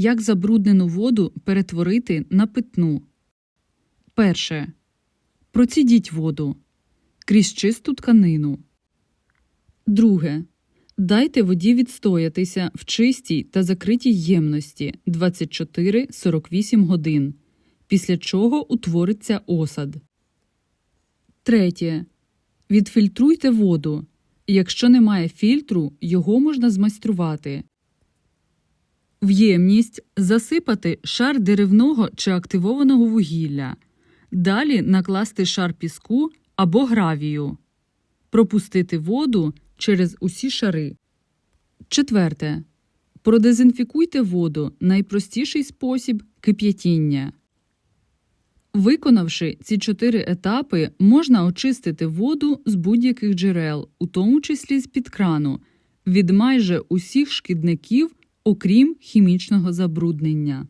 Як забруднену воду перетворити на питну? Перше. Процідіть воду крізь чисту тканину. Друге. Дайте воді відстоятися в чистій та закритій ємності 24-48 годин, після чого утвориться осад. Третє. Відфільтруйте воду. Якщо немає фільтру, його можна змайструвати. В ємність засипати шар деревного чи активованого вугілля. Далі накласти шар піску або гравію. Пропустити воду через усі шари. Четверте. Продезінфікуйте воду найпростіший спосіб кип'ятіння. Виконавши ці чотири етапи, можна очистити воду з будь-яких джерел, у тому числі з-під крану, від майже усіх шкідників, окрім хімічного забруднення.